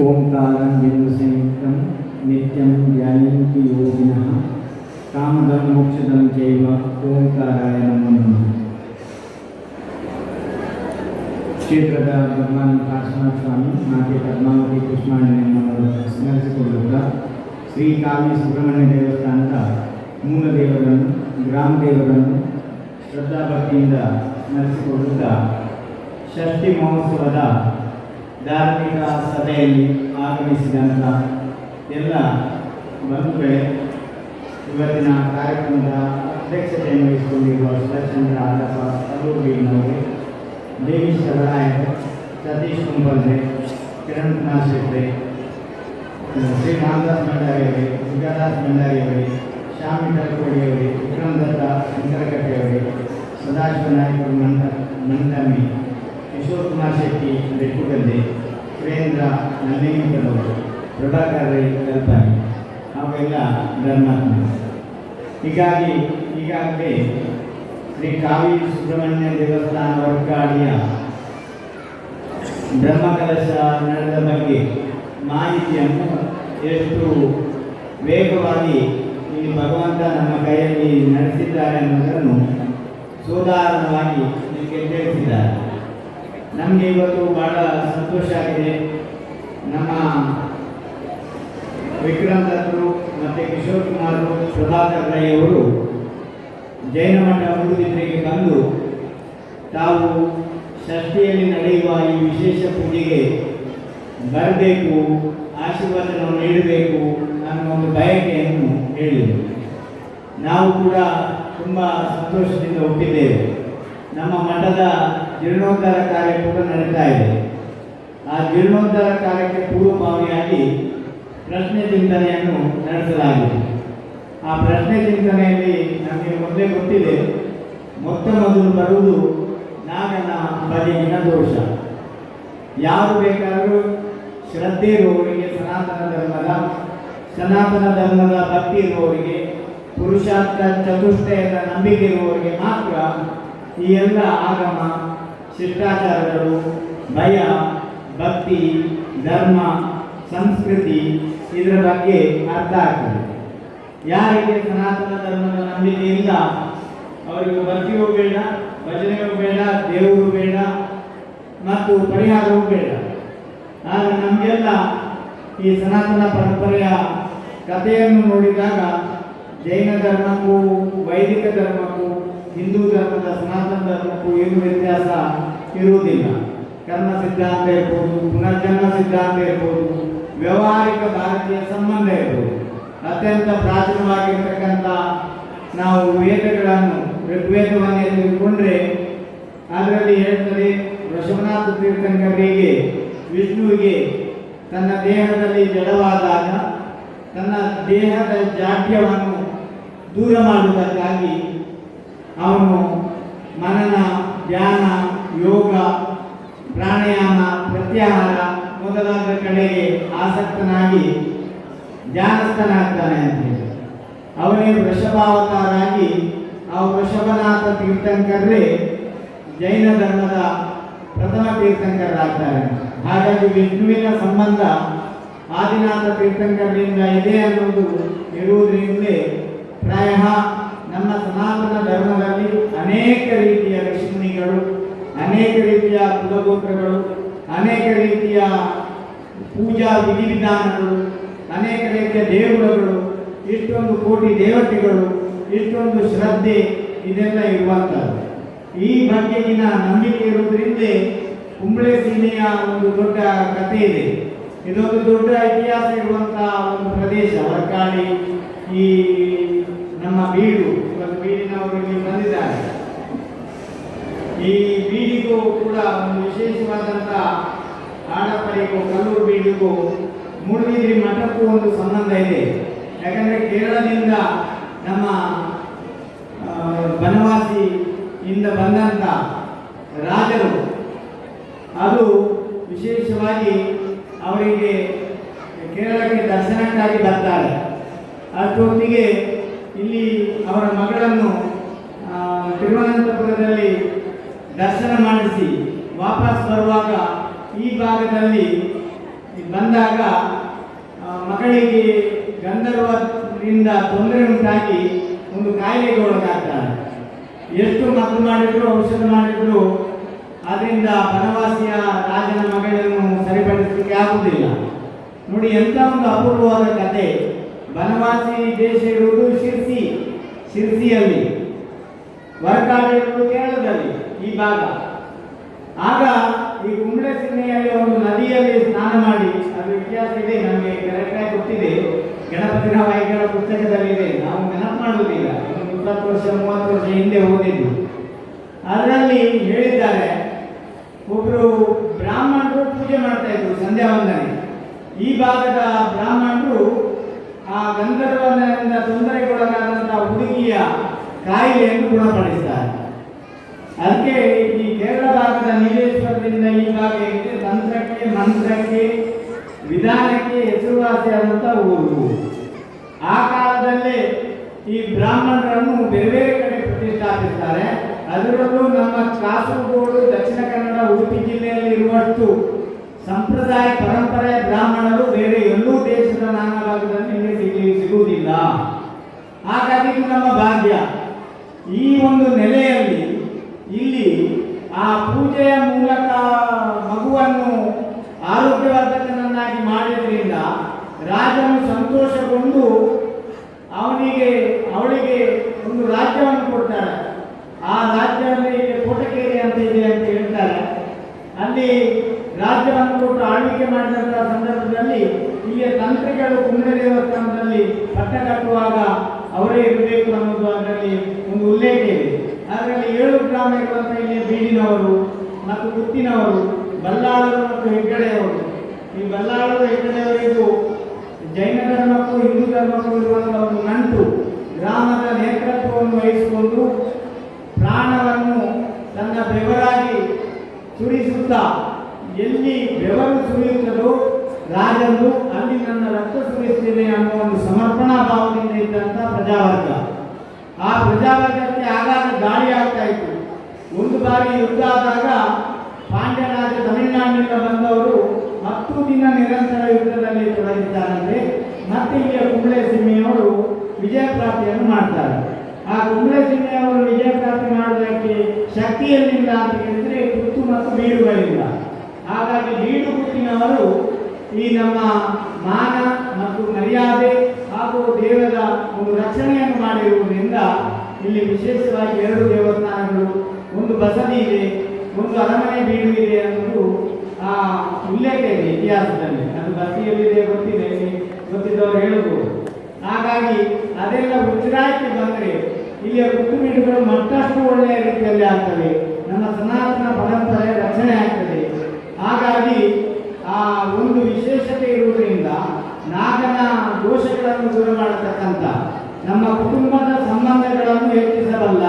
ಬಿಂದು ಸಂಯುಕ್ತಂ ನಿತ್ಯಂ ಧ್ಯಾಯಂತಿ ಯೋಗಿನಃ ಕಾಮದಂ ಮೋಕ್ಷದಂ ಚೈವ ಓಂಕಾರಾಯ ನಮೋ ನಮಃ ಕ್ಷೇತ್ರದ ಭಗವಾನ್ ಕಾಶನಾಥ ಸ್ವಾಮಿ ಮಾತೆ ಪದ್ಮಾವತಿ ಕೃಷ್ಣಾಣ್ಣನವರು ಸ್ಮರಿಸಿಕೊಳ್ಳುತ್ತಾ ಶ್ರೀ ಕಾಳಿ ಸುಬ್ರಹ್ಮಣ್ಯ ದೇವಸ್ಥಾನದ ಮೂಲ ದೇವರನ್ನು ಗ್ರಾಮ ದೇವರನ್ನು ಶ್ರದ್ಧಾಭಕ್ತಿಯಿಂದ ಸ್ಮರಿಸಿಕೊಳ್ಳುತ್ತಾ, ಷಷ್ಠಿ ಮಹೋತ್ಸವದ ಧಾರ್ಮಿಕ ಸಭೆಯಲ್ಲಿ ಆಗಮಿಸಿದಂಥ ಎಲ್ಲ ಬಂಧುಗಳೇ, ಇವತ್ತಿನ ಕಾರ್ಯಕ್ರಮದ ಅಧ್ಯಕ್ಷತೆಯನ್ನು ವಹಿಸಿಕೊಂಡಿರುವ ಸುರಚಂದ್ರ ಆದಪ್ಪ ಅಲ್ಲೂರಿನವರು ದೇವಿ ಶರಣಾಯಕ ಸತೀಶ್ ಕುಂಬಲ್ರೆ ಕಿರಣ್ ಕುಮಾರ್ ಶೆಟ್ಟಿ ಶ್ರೀ ರಾಮದಾಸ್ ಭಂಡಾರಿಯವರೇ, ದುರ್ಗಾದಾಸ್ ಭಂಡಾರಿಯವರೇ, ಶ್ಯಾಮ್ ತಲಕೋಡಿಯವರೇ ವಿಕ್ರಮ್ ದತ್ತ ಶಂಕರಕಟ್ಟೆಯವರೇ, ಸದಾಶಿವ ನಾಯಕರು ಮಂಡ ಮಂಡಮಿ ಕಿಶೋರ್ ಕುಮಾರ್ ಶೆಟ್ಟಿ ಬೆಟ್ಟುಗದ್ದೆ ಸುರೇಂದ್ರ ನಂದಿನಿಕರವರು ಪ್ರಭಾಕರ್ ರೈ ಅವೆಲ್ಲ ಧರ್ಮಾತ್ಮ ಹೀಗಾಗಿ ಈಗಾಗಲೇ ಶ್ರೀ ಕಾವಿ ಸುಬ್ರಹ್ಮಣ್ಯ ದೇವಸ್ಥಾನ ವರ್ಗಾಡಿಯ ಬ್ರಹ್ಮಕಲಶ ನಡೆದ ಬಗ್ಗೆ ಮಾಹಿತಿಯನ್ನು ಎಷ್ಟು ವೇಗವಾಗಿ ಇಲ್ಲಿ ಭಗವಂತ ನಮ್ಮ ಕೈಯಲ್ಲಿ ನಡೆಸಿದ್ದಾರೆ ಅನ್ನೋದನ್ನು ಸೋದಾಹರಣವಾಗಿ ನಿಮಗೆ ತಿಳಿಸಿದ್ದಾರೆ. ನಮಗೆ ಇವತ್ತು ಬಹಳ ಸಂತೋಷ ಆಗಿದೆ. ನಮ್ಮ ವಿಕ್ರಮ್ ಅವರು ಮತ್ತು ಕಿಶೋರ್ ಕುಮಾರ್ ಪ್ರಭಾಕರ್ ರೈ ಅವರು ಜೈನ ಮಠ ಮೂಡುಬಿದ್ರೆಗೆ ಬಂದು ತಾವು ಷಷ್ಠಿಯಲ್ಲಿ ನಡೆಯುವ ಈ ವಿಶೇಷ ಪೂಜೆಗೆ ಬರಬೇಕು ಆಶೀರ್ವಾದವನ್ನು ನೀಡಬೇಕು ಅನ್ನೋ ಒಂದು ಬಯಕೆಯನ್ನು ಹೇಳಿದರು. ನಾವು ಕೂಡ ತುಂಬ ಸಂತೋಷದಿಂದ ಹುಟ್ಟಿದ್ದೇವೆ. ನಮ್ಮ ಮಠದ ಜೀರ್ಣೋದ್ಧಾರ ಕಾರ್ಯ ಕೂಡ ನಡೀತಾ ಇದೆ. ಆ ಜೀರ್ಣೋದ್ಧಾರ ಕಾರ್ಯಕ್ಕೆ ಪೂರ್ವಭಾವಿಯಾಗಿ ಪ್ರಶ್ನೆ ಚಿಂತನೆಯನ್ನು ನಡೆಸಲಾಗಿದೆ. ಆ ಪ್ರಶ್ನೆ ಚಿಂತನೆಯಲ್ಲಿ ನಮಗೆ ಮೊದಲೇ ಗೊತ್ತಿದೆ, ಮೊತ್ತ ಮೊದಲು ಬರುವುದು ನಾಗನ ಬದಿಗಿನ ದೋಷ. ಯಾರು ಬೇಕಾದರೂ ಶ್ರದ್ಧೆ ಇರುವವರಿಗೆ ಸನಾತನ ಧರ್ಮದ ಸನಾತನ ಧರ್ಮದ ಭಕ್ತಿ ಇರುವವರಿಗೆ, ಪುರುಷಾರ್ಥ ಚತುಷ್ಟಯದ ನಂಬಿಕೆ ಇರುವವರಿಗೆ ಮಾತ್ರ ಈ ಎಲ್ಲ ಆಗಮ ಶಿಷ್ಟಾಚಾರಗಳು, ಭಯ, ಭಕ್ತಿ, ಧರ್ಮ, ಸಂಸ್ಕೃತಿ ಇದರ ಬಗ್ಗೆ ಅರ್ಥ ಆಗ್ತದೆ. ಯಾರಿಗೆ ಸನಾತನ ಧರ್ಮದ ನಂಬಿಕೆ ಇಲ್ಲ, ಅವರಿಗೆ ಭಕ್ತಿಯೂ ಬೇಡ ಭಜನೆಯೂ ಬೇಡ ದೇವರು ಬೇಡ, ಮತ್ತು ಪರಿಹಾರವೂ ಬೇಡ. ಆದರೆ ನಮಗೆಲ್ಲ ಈ ಸನಾತನ ಪರಂಪರೆಯ ಕಥೆಯನ್ನು ನೋಡಿದಾಗ ಜೈನ ಧರ್ಮಕ್ಕೂ, ವೈದಿಕ ಧರ್ಮಕ್ಕೂ ಹಿಂದೂ ಧರ್ಮದ ಸನಾತನ ಧರ್ಮಕ್ಕೂ ಏನು ವ್ಯತ್ಯಾಸ ಇರುವುದಿಲ್ಲ. ಕರ್ಮ ಸಿದ್ಧಾಂತ ಇರ್ಬೋದು, ಪುನರ್ಜನ್ಮ ಸಿದ್ಧಾಂತ ಇರ್ಬೋದು, ವ್ಯವಹಾರಿಕ ಭಾರತೀಯ ಸಂಬಂಧ ಇರ್ಬೋದು. ಅತ್ಯಂತ ಪ್ರಾಚೀನವಾಗಿರ್ತಕ್ಕಂಥ ನಾವು ವೇದಗಳನ್ನು ಋಗ್ವೇದವನ್ನೇ ತೆಗೆದುಕೊಂಡ್ರೆ ಅದರಲ್ಲಿ ಹೇಳ್ತದೆ ವೃಷಭನಾಥ ತೀರ್ಥಂಕರಿಗೆ ವಿಷ್ಣುವಿಗೆ ತನ್ನ ದೇಹದಲ್ಲಿ ಜಡವಾದಾಗ ತನ್ನ ದೇಹದ ಜಾಡ್ಯವನ್ನು ದೂರ ಮಾಡುವುದಕ್ಕಾಗಿ ಅವನು ಮನನ, ಧ್ಯಾನ, ಯೋಗ, ಪ್ರಾಣಾಯಾಮ, ಪ್ರತ್ಯಾಹಾರ ಮೊದಲಾದ ಕಡೆಗೆ ಆಸಕ್ತನಾಗಿ ಧ್ಯಾನಸ್ಥನಾಗ್ತಾನೆ ಅಂತ ಹೇಳಿ. ಅವನೇ ವೃಷಭಾವತಾರಾಗಿ, ಆ ವೃಷಭನಾಥ ತೀರ್ಥಂಕರೇ ಜೈನ ಧರ್ಮದ ಪ್ರಥಮ ತೀರ್ಥಂಕರಾಗ್ತಾರೆ. ಹಾಗಾಗಿ ವಿಷ್ಣುವಿನ ಸಂಬಂಧ ಆದಿನಾಥ ತೀರ್ಥಂಕರಿಂದ ಇದೆ ಅನ್ನೋದು ಇರುವುದರಿಂದಲೇ ಪ್ರಾಯ ನಮ್ಮ ಸನಾತನ ಧರ್ಮದಲ್ಲಿ ಅನೇಕ ರೀತಿಯ ಋಷಿಮುನಿಗಳು, ಅನೇಕ ರೀತಿಯ ಕುಲಗೋತ್ರಗಳು, ಅನೇಕ ರೀತಿಯ ಪೂಜಾ ವಿಧಿವಿಧಾನಗಳು, ಅನೇಕ ರೀತಿಯ ದೇವರುಗಳು ಇಷ್ಟೊಂದು ಕೋಟಿ ದೇವತೆಗಳು, ಇಷ್ಟೊಂದು ಶ್ರದ್ಧೆ ಇದೆಲ್ಲ ಇರುವಂಥದ್ದು. ಈ ಬಗೆಗಿನ ನಂಬಿಕೆ ಇರುವುದರಿಂದ ಕುಂಬಳೆ ಸೀಮೆಯ ಒಂದು ದೊಡ್ಡ ಕಥೆ ಇದೆ. ಇದೊಂದು ದೊಡ್ಡ ಇತಿಹಾಸ ಇರುವಂತಹ ಒಂದು ಪ್ರದೇಶ ವರ್ಕಾಳಿ ಈ ನಮ್ಮ ಬೀಡು. ಇವತ್ತು ಬೀಡಿನವರು ಇಲ್ಲಿ ಬಂದಿದ್ದಾರೆ ಈ ಬೀಡಿಗೂ ಕೂಡ ಒಂದು ವಿಶೇಷವಾದಂಥ ಆಡಪರಿಗೂ ಕಲ್ಲೂರು ಬೀಡಿಗೂ ಮೂಡುಬಿದ್ರಿ ಮಠಕ್ಕೂ ಒಂದು ಸಂಬಂಧ ಇದೆ. ಯಾಕಂದರೆ ಕೇರಳದಿಂದ ನಮ್ಮ ಬನವಾಸಿ ಬನವಾಸಿಯಿಂದ ಬಂದಂಥ ರಾಜರು, ಅದು ವಿಶೇಷವಾಗಿ ಅವರಿಗೆ ಕೇರಳಕ್ಕೆ ದರ್ಶನಕ್ಕಾಗಿ ಬರ್ತಾರೆ. ಅಷ್ಟೊತ್ತಿಗೆ ಇಲ್ಲಿ ಅವರ ಮಗಳನ್ನು ತಿರುವನಂತಪುರದಲ್ಲಿ ದರ್ಶನ ಮಾಡಿಸಿ ವಾಪಸ್ ಬರುವಾಗ ಈ ಭಾಗದಲ್ಲಿ ಬಂದಾಗ ಮಗಳಿಗೆ ಗಂಧರ್ವದಿಂದ ತೊಂದರೆ ಉಂಟಾಗಿ ಒಂದು ಕಾಯಿಲೆಗೆ ಒಳಗಾಗ್ತಾರೆ ಎಷ್ಟು ಮದ್ದು ಮಾಡಿದ್ರು, ಔಷಧ ಮಾಡಿದ್ರು ಅದರಿಂದ ಬನವಾಸಿಯ ರಾಜನ ಮಗಳನ್ನು ಸರಿಪಡಿಸಲಿಕ್ಕೆ ಆಗುವುದಿಲ್ಲ. ನೋಡಿ, ಎಂಥ ಒಂದು ಅಪೂರ್ವವಾದ ಕತೆ. ಬನವಾಸಿ ದೇಶ ಇರುವುದು ಶಿರ್ಸಿ, ಶಿರ್ಸಿಯಲ್ಲಿ. ವರ್ಕಾಲ ಇರುವುದು ಕೇರಳದಲ್ಲಿ, ಈ ಭಾಗ. ಆಗ ಈ ಕುಂಬಳೆ ಸಿನ್ನೆಯಲ್ಲಿ ಒಂದು ನದಿಯಲ್ಲಿ ಸ್ನಾನ ಮಾಡಿ, ಅದು ಇತಿಹಾಸ ಇದೆ, ನಮಗೆ ಕರೆಕ್ಟಾಗಿ ಗೊತ್ತಿದೆ. ಗಣಪತಿ ಪುಸ್ತಕದಲ್ಲಿ ಇದೆ ನಾವು ನೆನಪು ಮಾಡುವುದಿಲ್ಲ. ಇಪ್ಪತ್ತು ವರ್ಷ, ಮೂವತ್ತು ವರ್ಷ ಹಿಂದೆ ಹೋಗಿದ್ದು ಅದರಲ್ಲಿ ಹೇಳಿದ್ದಾರೆ ಒಬ್ಬರು ಬ್ರಾಹ್ಮಣರು ಪೂಜೆ ಮಾಡ್ತಾ ಇದ್ರು ಸಂಧ್ಯಾ ಈ ಭಾಗದ ಬ್ರಾಹ್ಮಣರು ಆ ಗಂಧರ್ವನಿಂದ ತೊಂದರೆಗೊಳಗಾದಂತಹ ಹುಡುಗಿಯ ಕಾಯಿಲೆಯನ್ನು ಗುಣಪಡಿಸ್ತಾರೆ. ಅದಕ್ಕೆ ಈ ಕೇರಳ ಭಾಗದ ನೀಲೇಶ್ವರದಿಂದ ಈ ಭಾಗಕ್ಕೆ ತಂತ್ರಕ್ಕೆ, ಮಂತ್ರಕ್ಕೆ, ವಿಧಾನಕ್ಕೆ ಹೆಸರುವಾಸಿಯಾದಂಥ ಊರು. ಆ ಕಾಲದಲ್ಲಿ ಈ ಬ್ರಾಹ್ಮಣರನ್ನು ಬೇರೆ ಬೇರೆ ಕಡೆ ಪ್ರತಿಷ್ಠಾಪಿಸ್ತಾರೆ. ಅದರಲ್ಲೂ ನಮ್ಮ ಕಾಸರಗೋಡು, ದಕ್ಷಿಣ ಕನ್ನಡ, ಉಡುಪಿ ಜಿಲ್ಲೆಯಲ್ಲಿ ಇರುವಷ್ಟು ಸಂಪ್ರದಾಯ, ಪರಂಪರೆ ಬ್ರಾಹ್ಮಣರು ನಮ್ಮ ಭಾಗ್ಯ. ಈ ಒಂದು ನೆಲೆಯಲ್ಲಿ ಇಲ್ಲಿ ಆ ಪೂಜೆಯ ಮೂಲಕ ಮಗುವನ್ನು ಆರೋಗ್ಯವರ್ಧಕನನ್ನಾಗಿ ಮಾಡಿದ್ರಿಂದ ರಾಜನು ಸಂತೋಷಗೊಂಡು ಅವನಿಗೆ, ಅವಳಿಗೆ ಒಂದು ರಾಜ್ಯವನ್ನು ಕೊಡ್ತಾರೆ. ಆ ರಾಜ್ಯದಲ್ಲಿ ಕೋಟಕೇರಿ ಅಂತ ಇದೆ ಅಂತ ಹೇಳ್ತಾರೆ. ಅಲ್ಲಿ ರಾಜ್ಯವನ್ನು ಕೊಟ್ಟು ಆಳ್ವಿಕೆ ಮಾಡಿದಂತಹ ಸಂದರ್ಭದಲ್ಲಿ ಇಲ್ಲಿಯ ತಂತ್ರಿಗಳು ಕುಂಬಳೆ ಸ್ಥಾನದಲ್ಲಿ ಪಟ್ಟ ಕಟ್ಟುವಾಗ ಅವರೇ ಇರಬೇಕು ಅನ್ನೋದು ಅದರಲ್ಲಿ ಒಂದು ಉಲ್ಲೇಖ ಇದೆ. ಅದರಲ್ಲಿ ಏಳು ಗ್ರಾಮಗಳು ಅಂತ ಇಲ್ಲಿ ಬೀಡಿನವರು ಮತ್ತು ಗುತ್ತಿನವರು ಬಲ್ಲಾಳರು ಮತ್ತು ಹೆಗ್ಗಡೆಯವರು. ಈ ಬಲ್ಲಾಳರು ಹೆಗ್ಗಡೆಯವರಿಗೂ ಜೈನ ಧರ್ಮಕ್ಕೂ ಹಿಂದೂ ಧರ್ಮಕ್ಕೂ ಇರುವಂತಹ ಒಂದು ನಂಟು. ಗ್ರಾಮದ ನೇತೃತ್ವವನ್ನು ವಹಿಸಿಕೊಂಡು ಪ್ರಾಣವನ್ನು ತನ್ನ ಬೆವರಾಗಿ ಸುರಿಸುತ್ತಾ, ಎಲ್ಲಿ ಬೆವರು ಸುರಿಯುತ್ತದೋ ರಾಜರು ಅಲ್ಲಿ ನನ್ನ ರಕ್ತ ಸುರಿಸ್ತೇನೆ ಅನ್ನುವ ಒಂದು ಸಮರ್ಪಣಾ ಭಾವದಿಂದ ಇದ್ದಂಥ ಪ್ರಜಾವರ್ಗ. ಆ ಪ್ರಜಾವರ್ಗಕ್ಕೆ ಆಗಾಗ ದಾಳಿ ಆಗ್ತಾ ಇತ್ತು. ಒಂದು ಬಾರಿ ಯುದ್ಧ ಆದಾಗ ಪಾಂಡ್ಯ ರಾಜ ತಮಿಳುನಾಡಿನಿಂದ ಬಂದವರು ಹತ್ತು ದಿನ ನಿರಂತರ ಯುದ್ಧದಲ್ಲಿ ತೊಡಗಿದ್ದಾರಂತೆ. ಮತ್ತೆ ಇಲ್ಲಿಯ ಕುಂಬಳೆ ಸಿಂಹೆಯವರು ವಿಜಯ ಪ್ರಾಪ್ತಿಯನ್ನು ಮಾಡ್ತಾರೆ. ಆ ಕುಂಬಳೆ ಸಿಂಹೆಯವರು ವಿಜಯ ಪ್ರಾಪ್ತಿ ಮಾಡೋದಕ್ಕೆ ಶಕ್ತಿಯಲ್ಲಿಲ್ಲ ಅಂತ ಹೇಳಿದ್ರೆ ಕುತ್ತು ಮತ್ತು ಬೀಡುಗಳಿಲ್ಲ. ಹಾಗಾಗಿ ಬೀಡು ಕುತ್ತಿನವರು ಈ ನಮ್ಮ ಮಾನ ಮತ್ತು ಮರ್ಯಾದೆ ಹಾಗೂ ದೇವರ ಒಂದು ರಕ್ಷಣೆಯನ್ನು ಮಾಡಿರುವುದರಿಂದ ಇಲ್ಲಿ ವಿಶೇಷವಾಗಿ ಎರಡು ದೇವಸ್ಥಾನಗಳು, ಒಂದು ಬಸದಿ ಇದೆ, ಒಂದು ಅರಮನೆ ಬೀಡು ಇದೆ ಅನ್ನೋದು ಆ ಉಲ್ಲೇಖ ಇದೆ ಇತಿಹಾಸದಲ್ಲಿ. ಅದು ಬಸದಿಯಲ್ಲಿದೆ ಗೊತ್ತಿದೆ ಗೊತ್ತಿದ್ದವರು ಹೇಳಬಹುದು. ಹಾಗಾಗಿ ಅದೆಲ್ಲ ಉಚ್ಚಾಯಕ್ಕೆ ಬಂದರೆ ಇಲ್ಲಿಯ ಕುಟುಂಬಿಗಳು ಮತ್ತಷ್ಟು ಒಳ್ಳೆಯ ರೀತಿಯಲ್ಲಿ ಆಗ್ತವೆ. ನಮ್ಮ ಸನಾತನ ಪರಂಪರೆ ರಕ್ಷಣೆ ಆಗ್ತದೆ. ಹಾಗಾಗಿ ಆ ಒಂದು ವಿಶೇಷತೆ ಇರುವುದರಿಂದ ನಾಗನ ದೋಷಗಳನ್ನು ದೂರ ಮಾಡತಕ್ಕಂಥ ನಮ್ಮ ಕುಟುಂಬದ ಸಂಬಂಧಗಳನ್ನು ಹೆಚ್ಚಿಸಬಲ್ಲ,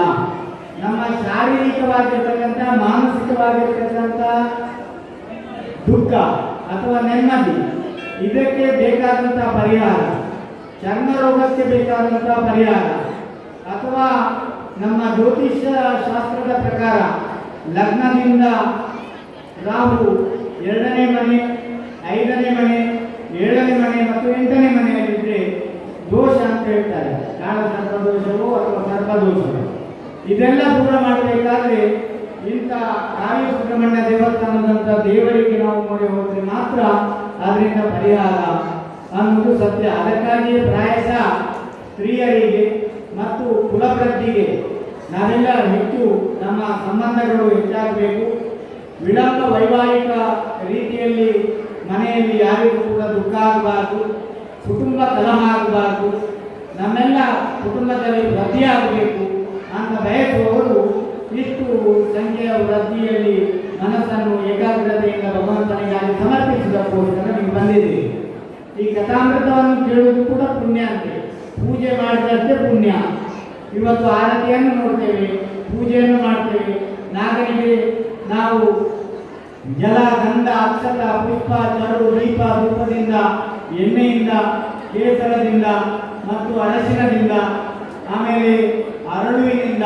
ನಮ್ಮ ಶಾರೀರಿಕವಾಗಿರ್ತಕ್ಕಂಥ, ಮಾನಸಿಕವಾಗಿರ್ತಕ್ಕಂಥ ದುಃಖ ಅಥವಾ ನೆಮ್ಮದಿ, ಇದಕ್ಕೆ ಬೇಕಾದಂಥ ಪರಿಹಾರ ಚರ್ಮ ರೋಗಕ್ಕೆ ಬೇಕಾದಂಥ ಪರಿಹಾರ ಅಥವಾ ನಮ್ಮ ಜ್ಯೋತಿಷ್ಯ ಶಾಸ್ತ್ರದ ಪ್ರಕಾರ ಲಗ್ನದಿಂದ ರಾಹು ಎರಡನೇ ಮನೆ ಐದನೇ ಮನೆ, ಏಳನೇ ಮನೆ ಮತ್ತು ಎಂಟನೇ ಮನೆಯಲ್ಲಿದ್ದರೆ ದೋಷ ಅಂತ ಹೇಳ್ತಾರೆ. ಕಾಲ ಸರ್ಪದೋಷವೋ ಅಥವಾ ಸರ್ಪದೋಷವೋ. ಇದೆಲ್ಲ ದೂರ ಮಾಡಬೇಕಾದ್ರೆ ಇಂಥ ಕಾಳಿ ಸುಬ್ರಹ್ಮಣ್ಯ ದೇವಸ್ಥಾನದಂಥ ದೇವರಿಗೆ ನಾವು ಮೊರೆ ಹೋದರೆ ಮಾತ್ರ ಅದರಿಂದ ಪರಿಹಾರ ಅನ್ನೋದು ಸತ್ಯ. ಅದಕ್ಕಾಗಿಯೇ ಪ್ರಾಯಶಃ ಸ್ತ್ರೀಯರಿಗೆ ಮತ್ತು ಕುಲವೃದ್ಧಿಗೆ ನಾವೆಲ್ಲ ಹೆಚ್ಚು ನಮ್ಮ ಸಂಬಂಧಗಳು ಹೆಚ್ಚಾಗಬೇಕು. ವಿಳಂಬ ವೈವಾಹಿಕ ರೀತಿಯಲ್ಲಿ ಮನೆಯಲ್ಲಿ ಯಾರಿಗೂ ಕೂಡ ದುಃಖ ಆಗಬಾರ್ದು, ಕುಟುಂಬ ಕಲಹ ಆಗಬಾರ್ದು, ನಮ್ಮೆಲ್ಲ ಕುಟುಂಬದಲ್ಲಿ ವೃದ್ಧಿಯಾಗಬೇಕು ಅಂತ ಬಯಸುವವರು ಇಷ್ಟು ಸಂಖ್ಯೆಯ ವೃದ್ಧಿಯಲ್ಲಿ ಮನಸ್ಸನ್ನು ಏಕಾಗ್ರತೆಯಿಂದ ಭಗವಂತನಿಗಾಗಿ ಸಮರ್ಪಿಸಿದಕ್ಕೋಸ್ಕರ ನೀವು ಬಂದಿದೆ. ಈ ಕಥಾಮೃತವನ್ನು ಕೇಳುವುದು ಕೂಡ ಪುಣ್ಯ ಅಂತೆ. ಪೂಜೆ ಮಾಡಿದಷ್ಟೇ ಪುಣ್ಯ. ಇವತ್ತು ಆರತಿಯನ್ನು ನೋಡ್ತೇವೆ, ಪೂಜೆಯನ್ನು ಮಾಡ್ತೇವೆ. ನಾಗರಿಗೆ ನಾವು ಜಲ ಗಂಧ ಅಕ್ಷತ, ಪುಷ್ಪ ಚರು ದೀಪ ಧೂಪದಿಂದ ಎಣ್ಣೆಯಿಂದ, ಕೇಸರದಿಂದ ಮತ್ತು ಅರಸಿನದಿಂದ ಆಮೇಲೆ ಅರಳುವಿನಿಂದ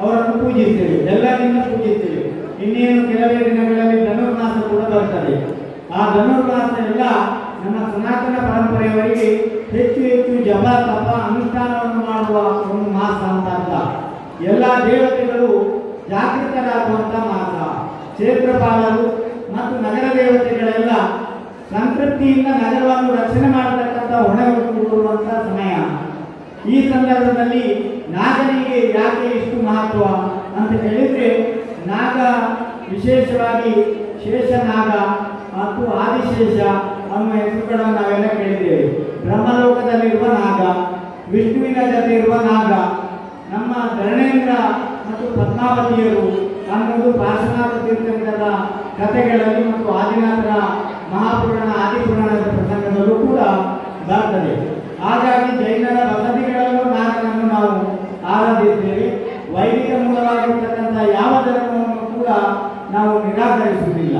ಅವರನ್ನು ಪೂಜಿಸ್ತೇವೆ ಎಲ್ಲರಿಂದ ಪೂಜಿಸ್ತೇವೆ ಇನ್ನೇನು ಕೆಲವೇ ದಿನಗಳಲ್ಲಿ ಧನುರ್ಮಾಸ ಕೂಡ ಬರ್ತದೆ. ಆ ಧನುರ್ಮಾಸ ಎಲ್ಲ ನಮ್ಮ ಸನಾತನ ಪರಂಪರೆಯವರಿಗೆ ಹೆಚ್ಚು ಹೆಚ್ಚು ಜಪ, ತಪ, ಅನುಷ್ಠಾನವನ್ನು ಮಾಡುವ ಒಂದು ಮಾಸ ಅಂತ ಅರ್ಥ. ಎಲ್ಲ ದೇವತೆಗಳು ಜಾಗೃತರಾಗುವಂಥ ಮಾಸ. ಕ್ಷೇತ್ರಪಾಲರು ಮತ್ತು ನಗರ ದೇವತೆಗಳೆಲ್ಲ ಸಂತೃಪ್ತಿಯಿಂದ ನಗರವನ್ನು ರಕ್ಷಣೆ ಮಾಡತಕ್ಕಂಥ ಹೊಣೆ ಹೊತ್ತುಕೊಳ್ಳುವಂಥ ಸಮಯ. ಈ ಸಂದರ್ಭದಲ್ಲಿ ನಾಗನಿಗೆ ಯಾಕೆ ಇಷ್ಟು ಮಹತ್ವ ಅಂತ ಹೇಳಿದ್ರೆ, ನಾಗ ವಿಶೇಷವಾಗಿ ಶೇಷನಾಗ ಮತ್ತು ಆದಿಶೇಷ ಅನ್ನುವ ಹೆಸರುಗಳನ್ನು ನಾವೆಲ್ಲ ಕೇಳಿದ್ದೇವೆ. ಬ್ರಹ್ಮಲೋಕದಲ್ಲಿರುವ ನಾಗ ವಿಷ್ಣುವಿನ ಜೊತೆ ಇರುವ ನಾಗ, ನಮ್ಮ ಧರಣೇಂದ್ರ ಮತ್ತು ಪದ್ಮಾವತಿಯರು ಅನ್ನೋದು ಪಾರ್ಶ್ವನಾಥ ತೀರ್ಥಂಕರ ಕಥೆಗಳಲ್ಲಿ ಮತ್ತು ಆದಿನಾಥರ ಮಹಾಪುರಾಣ, ಆದಿಪುರಾಣದ ಪ್ರಸಂಗದಲ್ಲೂ ಕೂಡ ಬರ್ತದೆ ಹಾಗಾಗಿ ಜೈನರ ವಸತಿಗಳಲ್ಲೂ ನಾರನನ್ನು ನಾವು ಆರಾಧಿಸ್ತೇವೆ ವೈದಿಕ ಮೂಲವಾಗಿರ್ತಕ್ಕಂಥ ಯಾವ ಧರ್ಮವನ್ನು ಕೂಡ ನಾವು ನಿರಾಕರಿಸುವುದಿಲ್ಲ.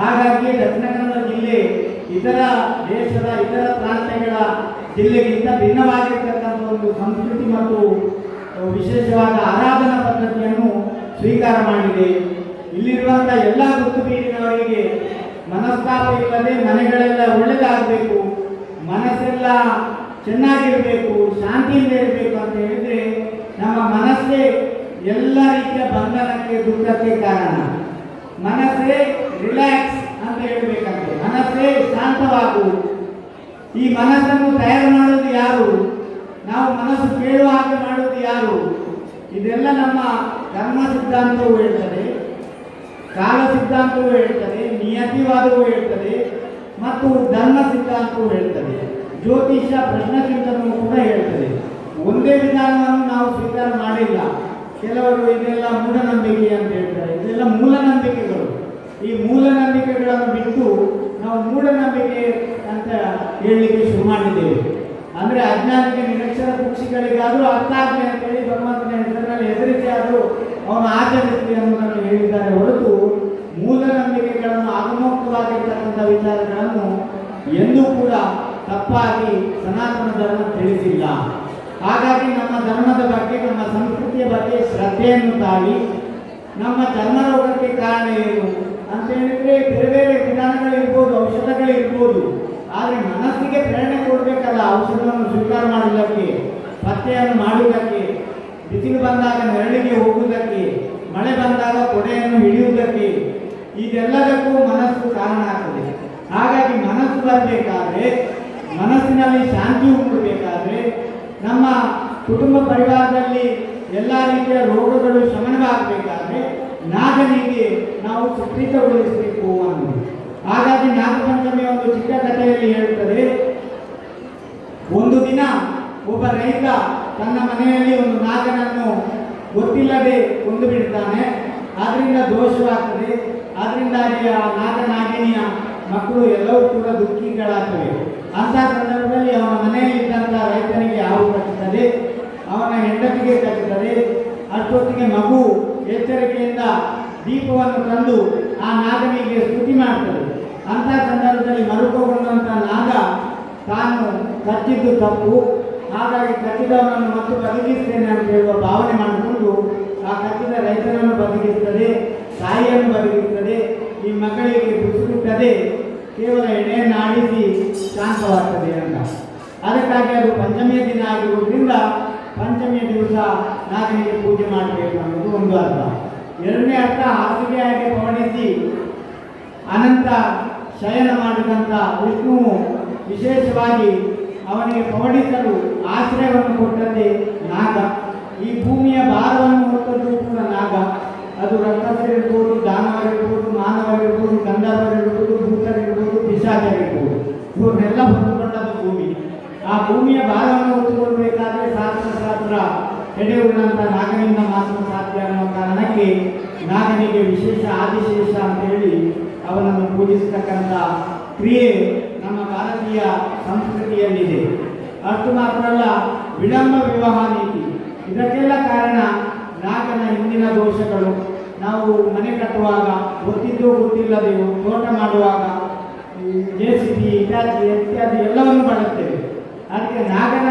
ಹಾಗಾಗಿ ದಕ್ಷಿಣ ಕನ್ನಡ ಜಿಲ್ಲೆ ಇತರ ದೇಶದ, ಇತರ ಪ್ರಾಂತ್ಯಗಳ ಜಿಲ್ಲೆಗಿಂತ ಭಿನ್ನವಾಗಿರ್ತಕ್ಕಂಥ ಒಂದು ಸಂಸ್ಕೃತಿ ಮತ್ತು ವಿಶೇಷವಾದ ಆರಾಧನಾ ಪದ್ಧತಿಯನ್ನು ಸ್ವೀಕಾರ ಮಾಡಿದೆ. ಇಲ್ಲಿರುವಂಥ ಎಲ್ಲ ಗುತ್ತು ಬೀರಿನವರಿಗೆ ಮನಸ್ತಾಪ ಇಲ್ಲದೆ ಮನೆಗಳೆಲ್ಲ ಒಳ್ಳೆಯದಾಗಬೇಕು ಮನಸ್ಸೆಲ್ಲ ಚೆನ್ನಾಗಿರಬೇಕು, ಶಾಂತಿಯಿಂದ ಇರಬೇಕು ಅಂತ ಹೇಳಿದ್ರೆ ನಮ್ಮ ಮನಸ್ಸೇ ಎಲ್ಲ ರೀತಿಯ ಬಂಧನಕ್ಕೆ, ದುಃಖಕ್ಕೆ ಕಾರಣ. ಮನಸ್ಸೇ ರಿಲ್ಯಾಕ್ಸ್ ಅಂತ ಹೇಳಬೇಕಂತೆ. ಮನಸ್ಸೇ ಶಾಂತವಾಗು. ಈ ಮನಸ್ಸನ್ನು ತಯಾರು ಮಾಡೋದು ಯಾರು? ನಾವು ಮನಸ್ಸು ಕೇಳುವ ಹಾಗೆ ಮಾಡೋದು ಯಾರು? ಇದೆಲ್ಲ ನಮ್ಮ ಕರ್ಮ ಸಿದ್ಧಾಂತವು ಹೇಳ್ತದೆ, ಕಾಲ ಸಿದ್ಧಾಂತವು ಹೇಳ್ತದೆ, ನಿಯತಿವಾದವು ಹೇಳ್ತದೆ, ಮತ್ತು ಧರ್ಮ ಸಿದ್ಧಾಂತವು ಹೇಳ್ತದೆ. ಜ್ಯೋತಿಷ ಪ್ರಶ್ನ ಚಿಂತನವು ಕೂಡ ಹೇಳ್ತದೆ. ಒಂದೇ ವಿಧಾನವನ್ನು ನಾವು ಸ್ವೀಕಾರ ಮಾಡಿಲ್ಲ. ಕೆಲವರು ಇದೆಲ್ಲ ಮೂಢನಂಬಿಕೆ ಅಂತ ಹೇಳ್ತಾರೆ. ಇದೆಲ್ಲ ಮೂಲನಂಬಿಕೆಗಳು. ಈ ಮೂಢನಂಬಿಕೆಗಳನ್ನು ಬಿಟ್ಟು ನಾವು ಮೂಢನಂಬಿಕೆ ಅಂತ ಹೇಳಲಿಕ್ಕೆ ಶುರು ಮಾಡಿದ್ದೇವೆ. ಅಂದ್ರೆ ಅಜ್ಞಾನಿಗೆ ನಿರಕ್ಷರ ಪಕ್ಷಿಗಳಿಗಾದರೂ ಅರ್ಥ ಅಂತ ಹೇಳಿ ಭಗವಂತನ ಹೆಸರಿನಲ್ಲಿ ಹೆದರಿಕೆ ಆದರೂ ಅವನು ಆಚರಿಸಲಿ ಅನ್ನೋದನ್ನು ಹೇಳಿದ್ದಾರೆ ಹೊರತು ಮೂಲ ನಂಬಿಕೆಗಳನ್ನು ಆಗಮೋಕ್ತವಾಗಿರ್ತಕ್ಕಂಥ ವಿಚಾರಗಳನ್ನು ಎಂದೂ ಕೂಡ ತಪ್ಪಾಗಿ ಸನಾತನ ಧರ್ಮ ತಿಳಿಸಿಲ್ಲ. ಹಾಗಾಗಿ ನಮ್ಮ ಧರ್ಮದ ಬಗ್ಗೆ, ನಮ್ಮ ಸಂಸ್ಕೃತಿಯ ಬಗ್ಗೆ ಶ್ರದ್ಧೆಯನ್ನು ತಾಳಿ ನಮ್ಮ ಚರ್ಮ ಕಾರಣ ಏನು ಅಂತ ಹೇಳಿದ್ರೆ ಬೇರೆ ಬೇರೆ ವಿಧಾನಗಳಿರ್ಬೋದು, ಔಷಧಗಳಿರ್ಬೋದು, ಆದರೆ ಮನಸ್ಸಿಗೆ ಪ್ರೇರಣೆ ಕೊಡಬೇಕಲ್ಲ. ಔಷಧವನ್ನು ಸ್ವೀಕಾರ ಮಾಡುವುದಕ್ಕೆ ಪತ್ತೆಯನ್ನು ಮಾಡುವುದಕ್ಕೆ ಬಿಸಿಲು ಬಂದಾಗ ನೆರಳಿಗೆ ಹೋಗುವುದಕ್ಕೆ, ಮಳೆ ಬಂದಾಗ ಕೊಡೆಯನ್ನು ಹಿಡಿಯುವುದಕ್ಕೆ ಇದೆಲ್ಲದಕ್ಕೂ ಮನಸ್ಸು ಕಾರಣ ಆಗ್ತದೆ. ಹಾಗಾಗಿ ಮನಸ್ಸು ಬರಬೇಕಾದ್ರೆ, ಮನಸ್ಸಿನಲ್ಲಿ ಶಾಂತಿ ಉಂಟಬೇಕಾದ್ರೆ ನಮ್ಮ ಕುಟುಂಬ ಪರಿವಾರದಲ್ಲಿ ಎಲ್ಲ ರೀತಿಯ ರೋಗಗಳು ಶಮನವಾಗಬೇಕಾದ್ರೆ ನಾಗನಿಗೆ ನಾವು ಸುಪ್ರೀತಗೊಳಿಸಬೇಕು ಅನ್ನೋದು. ಹಾಗಾಗಿ ನಾಗಪಂಚಮಿ ಒಂದು ಚಿಕ್ಕ ಕಥೆಯಲ್ಲಿ ಹೇಳುತ್ತದೆ ಒಂದು ದಿನ ಒಬ್ಬ ರೈತ ತನ್ನ ಮನೆಯಲ್ಲಿ ಒಂದು ನಾಗನನ್ನು ಗೊತ್ತಿಲ್ಲದೆ ಕೊಂದು ಬಿಡ್ತಾನೆ. ಆದ್ರಿಂದ ದೋಷವಾಗ್ತದೆ. ಆದ್ರಿಂದಾಗಿ ಆ ನಾಗನಾಗಿನಿಯ ಮಕ್ಕಳು ಎಲ್ಲವೂ ಕೂಡ ದುಃಖಿಗಳಾಗ್ತವೆ. ಅಂತ ಸಂದರ್ಭದಲ್ಲಿ ಅವನ ಮನೆಯಲ್ಲಿದ್ದಂಥ ರೈತನಿಗೆ ಹಾವು ಕಚ್ಚುತ್ತದೆ. ಅವನ ಹೆಂಡತಿಗೆ ಕಚ್ಚುತ್ತದೆ. ಅಷ್ಟೊತ್ತಿಗೆ ಮಗು ಎಚ್ಚರಿಕೆಯಿಂದ ದೀಪವನ್ನು ತಂದು ಆ ನಾಗನಿಗೆ ಸ್ತುತಿ ಮಾಡ್ತದೆ. ಅಂತ ಸಂದರ್ಭದಲ್ಲಿ ಮರುಕೊಂಡಂಥ ನಾಗ ತಾನು ಕಚ್ಚಿದ್ದು ತಪ್ಪು. ಹಾಗಾಗಿ ಕಚ್ಚಿದವನನ್ನು ಮತ್ತು ಬದುಕಿಸ್ತೇನೆ ಅಂತ ಹೇಳುವ ಭಾವನೆ ಮಾಡಿಕೊಂಡು ಆ ಕಚ್ಚಿದ ರೈತನನ್ನು ಬದುಕಿಸ್ತದೆ ತಾಯಿಯನ್ನು ಬದುಕಿಸ್ತದೆ ಈ ಮಗಳಿಗೆ ಬಿಸಿಬಿಟ್ಟದೆ ಕೇವಲ ಎಣ್ಣೆಯನ್ನು ಆಡಿಸಿ ಶಾಂತವಾಗ್ತದೆ ಅಂತ. ಅದಕ್ಕಾಗಿ ಅದು ಪಂಚಮಿಯ ದಿನ ಆಗಿರುವುದರಿಂದ ಪಂಚಮಿಯ ದಿವಸ ನಾಗನಿಗೆ ಪೂಜೆ ಮಾಡಬೇಕು ಅನ್ನೋದು ಒಂದು ಅರ್ಥ. ಎರಡನೇ ಅರ್ಥ, ಹಾಸಿಗೆಯಾಗಿ ಪವಣಿಸಿ ಅನಂತ ಶಯನ ಮಾಡಿದಂಥ ವಿಷ್ಣುವು ವಿಶೇಷವಾಗಿ ಅವನಿಗೆ ಪವಡಿಸಲು ಆಶ್ರಯವನ್ನು ಕೊಟ್ಟದ್ದೇ ನಾಗ. ಈ ಭೂಮಿಯ ಭಾರವನ್ನು ಹೊತ್ತದ್ದು ಕೂಡ ನಾಗ. ಅದು ರಕ್ಕಸರಿರ್ಬೋದು ದಾನವರಿರ್ಬೋದು, ಮಾನವರಿರ್ಬೋದು, ಗಂಧರ್ವರಿರ್ಬೋದು, ಭೂತರಿರ್ಬೋದು, ಪಿಶಾಚರಿರ್ಬೋದು. ಇವ್ರನ್ನೆಲ್ಲ ಹೊತ್ತುಕೊಂಡದ್ದು ಭೂಮಿ. ಆ ಭೂಮಿಯ ಭಾರವನ್ನು ಹೊತ್ತುಕೊಳ್ಬೇಕಾದ್ರೆ ಶಾಸ್ತ್ರ ಶಾಸ್ತ್ರ ಎಡೆಯುಳ್ಳಂಥ ನಾಗನಿಂದ ಮಾತ್ರ ಸಾಧ್ಯ ಅನ್ನೋ ಕಾರಣಕ್ಕೆ ನಾಗನಿಗೆ ವಿಶೇಷ, ಆದಿಶೇಷ ಅಂತ ಹೇಳಿ ಅವನನ್ನು ಪೂಜಿಸತಕ್ಕಂಥ ಕ್ರಿಯೆ ಭಾರತೀಯ ಸಂಸ್ಕೃತಿಯಲ್ಲಿದೆ. ಅಷ್ಟು ಮಾತ್ರ ಅಲ್ಲ ವಿಳಂಬ ವಿವಾಹ ನೀತಿ. ಇದಕ್ಕೆಲ್ಲ ಕಾರಣ ನಾಗನ ಹಿಂದಿನ ದೋಷಗಳು. ನಾವು ಮನೆ ಕಟ್ಟುವಾಗ, ಗೊತ್ತಿದ್ದೋ ಗೊತ್ತಿಲ್ಲದೆಯೋ ತೋಟ ಮಾಡುವಾಗ ಜೆ ಸಿ ಬಿ, ಇತ್ಯಾದಿ ಇತ್ಯಾದಿ ಎಲ್ಲವನ್ನು ಬಳಸ್ತೇವೆ ಅದಕ್ಕೆ ನಾಗನ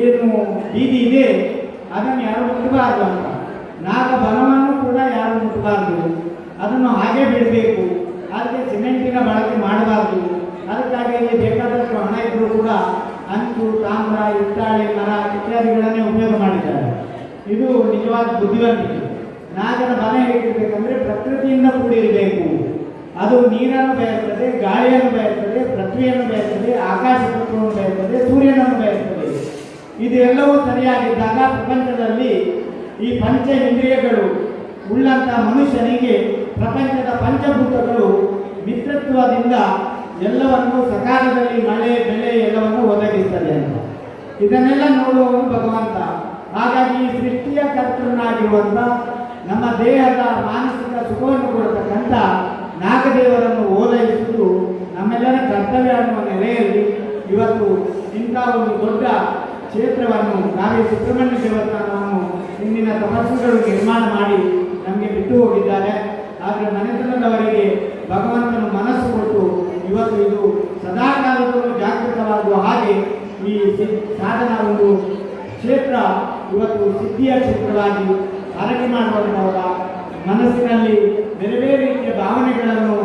ಏನು ಬೀದಿ ಇದೆ, ಅದನ್ನು ಯಾರು ಮುಟ್ಟಬಾರ್ದು ಅಂತ. ನಾಗ ಬಲವನ್ನು ಕೂಡ ಯಾರು ಮುಟ್ಟಬಾರ್ದು. ಅದನ್ನು ಹಾಗೆ ಬಿಡಬೇಕು. ಅದಕ್ಕೆ ಸಿಮೆಂಟಿನ ಬಳಕೆ ಮಾಡಬಾರ್ದು. ಅದಕ್ಕಾಗಿ ಇಲ್ಲಿ ಬೇಕಾದಷ್ಟು ಹಣ ಇದ್ದರೂ ಕೂಡ ಅಂಚು, ತಾಮ್ರ ಇತ್ತಾಳೆ ಮರ ಇತ್ಯಾದಿಗಳನ್ನೇ ಉಪಯೋಗ ಮಾಡಿದ್ದಾರೆ. ಇದು ನಿಜವಾದ ಬುದ್ಧಿವಂತಿಕೆ. ನಾಗನ ಮನೆ ಹೇಗಿರ್ಬೇಕಂದ್ರೆ ಪ್ರಕೃತಿಯಿಂದ ಕೂಡಿರಬೇಕು. ಅದು ನೀರನ್ನು ಬಯಸ್ತದೆ, ಗಾಳಿಯನ್ನು ಬಯಸ್ತದೆ, ಪೃಥ್ವಿಯನ್ನು ಬಯಸ್ತದೆ ಆಕಾಶ ತತ್ವವನ್ನು ಬಯಸ್ತದೆ, ಸೂರ್ಯನನ್ನು ಬಯಸ್ತದೆ. ಇದೆಲ್ಲವೂ ಸರಿಯಾಗಿದ್ದಾಗ ಪ್ರಪಂಚದಲ್ಲಿ ಈ ಪಂಚ ಇಂದ್ರಿಯಗಳು ಉಳ್ಳಂತ ಮನುಷ್ಯನಿಗೆ ಪ್ರಪಂಚದ ಪಂಚಭೂತಗಳು, ಮಿತ್ರತ್ವದಿಂದ ಎಲ್ಲವನ್ನು ಸಕಾಲದಲ್ಲಿ ಮಳೆ, ಬೆಳೆ ಎಲ್ಲವನ್ನು ಒದಗಿಸ್ತದೆ ಅಂತ. ಇದನ್ನೆಲ್ಲ ನೋಡುವವನು ಭಗವಂತ. ಹಾಗಾಗಿ ಈ ಸೃಷ್ಟಿಯ ಕರ್ತನಾಗಿರುವಂಥ ನಮ್ಮ ದೇಹದ ಮಾನಸಿಕ ಸುಖವನ್ನು ಕೊಡತಕ್ಕಂಥ ನಾಗದೇವರನ್ನು ಓಲೈಸುವುದು ನಮ್ಮೆಲ್ಲರ ಕರ್ತವ್ಯ ಅನ್ನುವ ನೆಲೆಯಲ್ಲಿ ಇವತ್ತು ಇಂಥ ಒಂದು ದೊಡ್ಡ ಕ್ಷೇತ್ರವನ್ನು ನಾವೇ ಸುಬ್ರಹ್ಮಣ್ಯ ದೇವಸ್ಥಾನವನ್ನು ಇಂದಿನ ತಪಸ್ಸುಗಳು ನಿರ್ಮಾಣ ಮಾಡಿ ನಮಗೆ ಬಿಟ್ಟು ಹೋಗಿದ್ದಾರೆ. ಆದರೆ ಮನೆತನದವರಿಗೆ ಭಗವಂತನು ಮನಸ್ಸು ಕೊಟ್ಟು ಇವತ್ತು ಇದು ಸದಾಕಾಲದಲ್ಲೂ ಜಾಗೃತವಾಗುವ ಹಾಗೆ ಈ ಸಾಧನ ಒಂದು ಕ್ಷೇತ್ರ ಇವತ್ತು ಸಿದ್ಧಿಯ ಕ್ಷೇತ್ರವಾಗಿ ಹರಕೆ ಮಾಡುವಂಥವರ ಮನಸ್ಸಿನಲ್ಲಿ ಬೇರೆ ಬೇರೆ ರೀತಿಯ ಭಾವನೆಗಳನ್ನು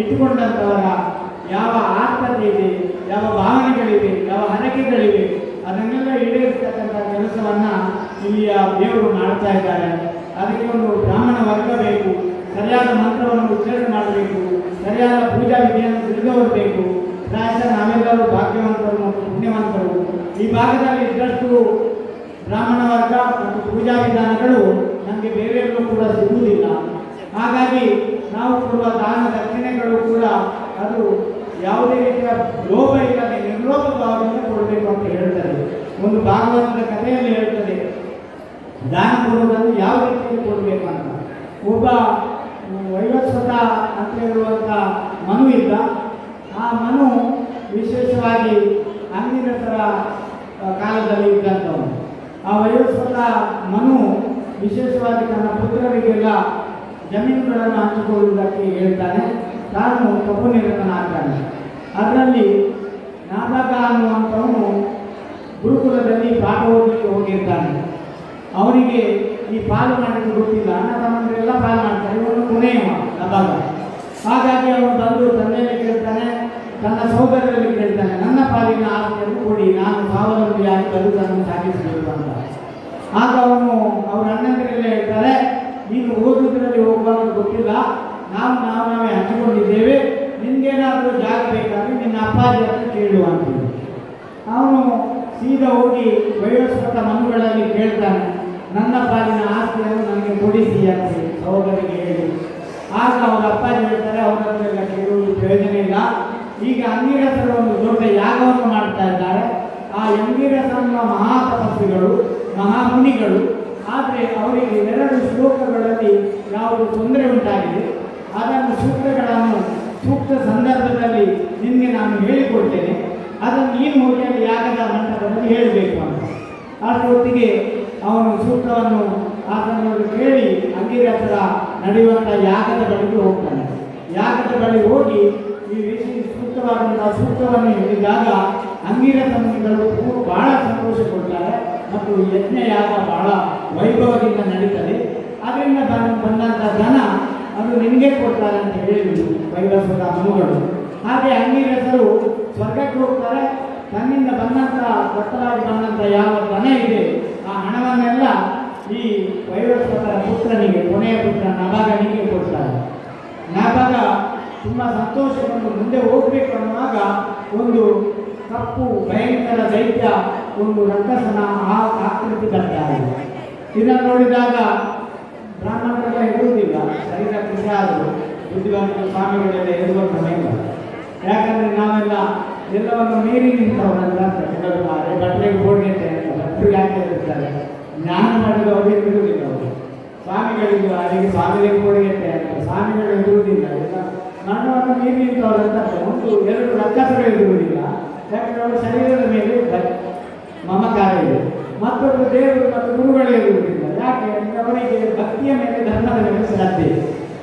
ಇಟ್ಟುಕೊಂಡಂಥವರ ಯಾವ ಆರ್ಥತೆ ಇದೆ, ಯಾವ ಭಾವನೆಗಳಿವೆ, ಯಾವ ಹರಕೆಗಳಿವೆ ಅದನ್ನೆಲ್ಲ ಈಡೇರಿಸ್ತಕ್ಕಂಥ ಕೆಲಸವನ್ನು ಇಲ್ಲಿಯ ದೇವರು ಮಾಡ್ತಾ ಇದ್ದಾರೆ. ಅದಕ್ಕೆ ಒಂದು ಬ್ರಾಹ್ಮಣ ವರ್ಗ ಬೇಕು, ಸರಿಯಾದ ಮಂತ್ರವನ್ನು ಉಚ್ಚಾರಣೆ ಮಾಡಬೇಕು. ಸರಿಯಾದ ಪೂಜಾ ವಿಧಿಯನ್ನು ತಿಳಿದವರು ಬೇಕು. ಪ್ರಾಯಶಃ ನಾವೆಲ್ಲರೂ ಭಾಗ್ಯವಂತರು ಮತ್ತು ಪುಣ್ಯವಂತರು. ಈ ಭಾಗದಲ್ಲಿ ಇದ್ದಷ್ಟು ಬ್ರಾಹ್ಮಣ ವರ್ಗ ಮತ್ತು ಪೂಜಾ ವಿಧಾನಗಳು ನಮಗೆ ಬೇರೆಯಲ್ಲೂ ಕೂಡ ಸಿಗುವುದಿಲ್ಲ. ಹಾಗಾಗಿ ನಾವು ಕೊಡುವ ದಾನ ದಕ್ಷಿಣೆಗಳು ಕೂಡ ಅದು ಯಾವುದೇ ರೀತಿಯ ಲೋಭ ಇಲ್ಲದೆ ನಿರ್ಲೋಭ ಭಾವದಿಂದ ಕೊಡಬೇಕು ಅಂತ ಹೇಳ್ತಾರೆ. ಒಂದು ಭಾಗವತದ ಕಥೆಯಲ್ಲಿ ಹೇಳ್ತದೆ, ದಾನ ಕೊಡುವುದನ್ನು ಯಾವ ರೀತಿಯಲ್ಲಿ ಕೊಡಬೇಕು ಅಂತ. ಒಬ್ಬ ವೈವಸ್ವತ ಅಂತ ಇರುವಂಥ ಮನು ಇದ್ದ ಆ ಮನು ವಿಶೇಷವಾಗಿ ಆ, ಕಾಲದಲ್ಲಿ ಇದ್ದಂಥವನು ಆ ವಯೋಸ್ವತ ಮನು ವಿಶೇಷವಾಗಿ ತನ್ನ ಪುತ್ರರಿಗೆಲ್ಲ ಜಮೀನುಗಳನ್ನು ಹಂಚಿಕೊಳ್ಳುವುದಕ್ಕೆ ಹೇಳ್ತಾನೆ. ತಾನು ಕಪ್ಪು ನಿರತನಾಗ್ತಾನೆ ಅದರಲ್ಲಿ ನಾಟಕ ಅನ್ನುವಂಥವನು ಗುರುಕುಲದಲ್ಲಿ ಪಾಠ ಓದಲಿಕ್ಕೆ ಹೋಗಿರ್ತಾನೆ. ಅವನಿಗೆ ಈ ಪಾಲು ಮಾಡಲಿಕ್ಕೆ ಗೊತ್ತಿಲ್ಲ ಅಣ್ಣ ತಮ್ಮಂದಿರೆಲ್ಲ ಪಾಲು ಮಾಡ್ತಾರೆ ಇವನು ಕೊನೆಯವ ಅಬ್ಬಾಗ ಹಾಗಾಗಿ ಅವನು ಬಂದು ತಂದೆಯಲ್ಲಿ ಕೇಳ್ತಾನೆ, ತನ್ನ ಸಹೋದರರಲ್ಲಿ ಕೇಳ್ತಾನೆ, ನನ್ನ ಪಾಲಿನ ಆಸ್ತಿಯನ್ನು ಕೊಡಿ, ನಾನು ಸ್ವಾವಲಂಬಿಯಾಗಿ ಬದುಕನ್ನು ಸಾಗಿಸಬೇಕು ಅಂತ. ಆಗ ಅವನು ಅವ್ರ ಅಣ್ಣಂದಿರೆಲ್ಲ ಹೇಳ್ತಾರೆ, ನೀನು ಓದುವುದರಲ್ಲಿ ಹೋಗುವಾಗ ಗೊತ್ತಿಲ್ಲ, ನಾವು ನಾವು ನಾವೇ ಹಂಚಿಕೊಂಡಿದ್ದೇವೆ, ನಿನ್ಗೇನಾದರೂ ಜಾಗ ಬೇಕಾದ್ರೆ ನಿನ್ನ ಅಪ್ಪಾಜಿ ಅಂತ ಕೇಳು ಅಂತ ಅವನು ಸೀದಾ ಹೋಗಿ ವಯೋಸ್ಕೃತ ಮನುಗಳಲ್ಲಿ ಕೇಳ್ತಾನೆ ನನ್ನ ಪಾಲಿನ ಆಸ್ತಿಯನ್ನು ನನಗೆ ಕೊಡಿಸಿ ಅಂತ ಸಹೋದರಿಗೆ ಹೇಳಿ. ಆಗ ಅವರ ಅಪ್ಪಾಜಿ ಹೇಳ್ತಾರೆ ಅವರನ್ನೆಲ್ಲ ಕೇಳುವುದು ಪ್ರಯೋಜನ ಇಲ್ಲ. ಈಗ ಅಂಗಿರಸರು ಒಂದು ದೊಡ್ಡ ಯಾಗವನ್ನು ಮಾಡ್ತಾ ಇದ್ದಾರೆ. ಆ ಅಂಗಿರಸ ಅನ್ನುವ ಮಹಾ ತಪಸ್ವಿಗಳು ಮಹಾಮುನಿಗಳು, ಆದರೆ ಅವರಿಗೆ ಎರಡು ಶ್ಲೋಕಗಳಲ್ಲಿ ಯಾವುದು ತೊಂದರೆ ಉಂಟಾಗಿದೆ. ಅದನ್ನು ಸೂತ್ರಗಳನ್ನು ಸೂಕ್ತ ಸಂದರ್ಭದಲ್ಲಿ ನಿಮಗೆ ನಾನು ಹೇಳಿಕೊಡ್ತೇನೆ. ಅದನ್ನು ನೀನು ಹೋಗಿ ಯಾಗದ ಮಂಟಪದಲ್ಲಿ ಹೇಳಬೇಕು ಅಂತ. ಅಷ್ಟೊತ್ತಿಗೆ ಅವನು ಸೂತ್ರವನ್ನು ಆತನನ್ನು ಕೇಳಿ ಅಂಗಿರಸರ ನಡೆಯುವಂಥ ಯಾಗದ ಬಳಿಗೆ ಹೋಗ್ತಾನೆ. ಯಾಗದ ಬಳಿ ಹೋಗಿ ಈ ರೀತಿ ಸೂಕ್ತವಾದಂತಹ ಸೂತ್ರವನ್ನು ಹೇಳಿದಾಗ ಪೂ- ಬಹಳ ಸಂತೋಷ ಕೊಡ್ತಾರೆ ಮತ್ತು ಯಜ್ಞ ಯಾಗ ಬಹಳ ವೈಭವದಿಂದ ನಡೀತದೆ. ಅದರಿಂದ ಬಂದ ಬಂದಂಥ ಧನ ಅದು ನಿನಗೆ ಕೊಡ್ತಾರೆ ಅಂತ ಹೇಳಿದರು ವೈಭವದ ಮನುಗಳು. ಹಾಗೆ ಅಂಗೀರಸರು ಸ್ವರ್ಗಕ್ಕೆ ಹೋಗ್ತಾರೆ. ತನ್ನಿಂದ ಬಂದಂಥ ಭಕ್ತರಾಗಿ ಬಂದಂಥ ಯಾವ ಧನ ಇದೆ? ಈ ವೈವಸ್ವತರ ಪುತ್ರನಿಗೆ ಕೊನೆಯ ಪುತ್ರ ನಭಾಗನಿಗೆ ಕೊಡ್ತಾರೆ. ನಭಾಗ ತುಂಬ ಸಂತೋಷವನ್ನು ಮುಂದೆ ಹೋಗಬೇಕು ಅನ್ನುವಾಗ ಒಂದು ಕಪ್ಪು, ಭಯಂಕರ ದೈತ್ಯ ಒಂದು ರಕ್ತಸನ ಆ ಆಕೃತಿ ಬರ್ತಾರೆ ಇದನ್ನು ನೋಡಿದಾಗ ಬ್ರಾಹ್ಮಣರೆಲ್ಲ ಇರುವುದಿಲ್ಲ ಶರೀರ ಆದರೂ ಬುದ್ಧಿವಂತ ಸ್ವಾಮಿಗಳೆಲ್ಲ ಹೆದರುವ ಕ್ರಮೇಣ ಯಾಕಂದರೆ ನಾವೆಲ್ಲ ಎಲ್ಲವನ್ನು ಮೀರಿ ನಿಂತವರಲ್ಲ ಬಟ್ಟೆಗೆ ಹೋಗಿದ್ದೆ ಅಂತ ಯಾಕೆ ಇರ್ತಾರೆ ಜ್ಞಾನ ಮಾಡಿದ ಅವರಿಗೆ ಬಿಡುವುದಿಲ್ಲ ಅವರು. ಸ್ವಾಮಿಗಳಿಲ್ಲ ಅದಕ್ಕೆ ಸ್ವಾಮಿಗಳಿಗೆ ಕೊಡುಗೆ ಸ್ವಾಮಿಗಳು ಇರುವುದಿಲ್ಲ ಎಲ್ಲ ಮರಣವನ್ನು ಮೀರಿ ನಿಂತವರಂತ ಒಂದು, ಎರಡು ರಕ್ಕಸರು ಇರುವುದಿಲ್ಲ ಯಾಕಂದ್ರೆ ಅವರ ಶರೀರದ ಮೇಲೆ ಮಮಕಾರ ಇದೆ. ಮತ್ತೊಬ್ಬರು ದೇವರು ಮತ್ತು ಗುರುಗಳೇ ಇರುವುದಿಲ್ಲ ಯಾಕೆ? ಅವರಿಗೆ ಭಕ್ತಿಯ ಮೇಲೆ ಧರ್ಮದ ಮೇಲೆ ಶ್ರದ್ಧೆ.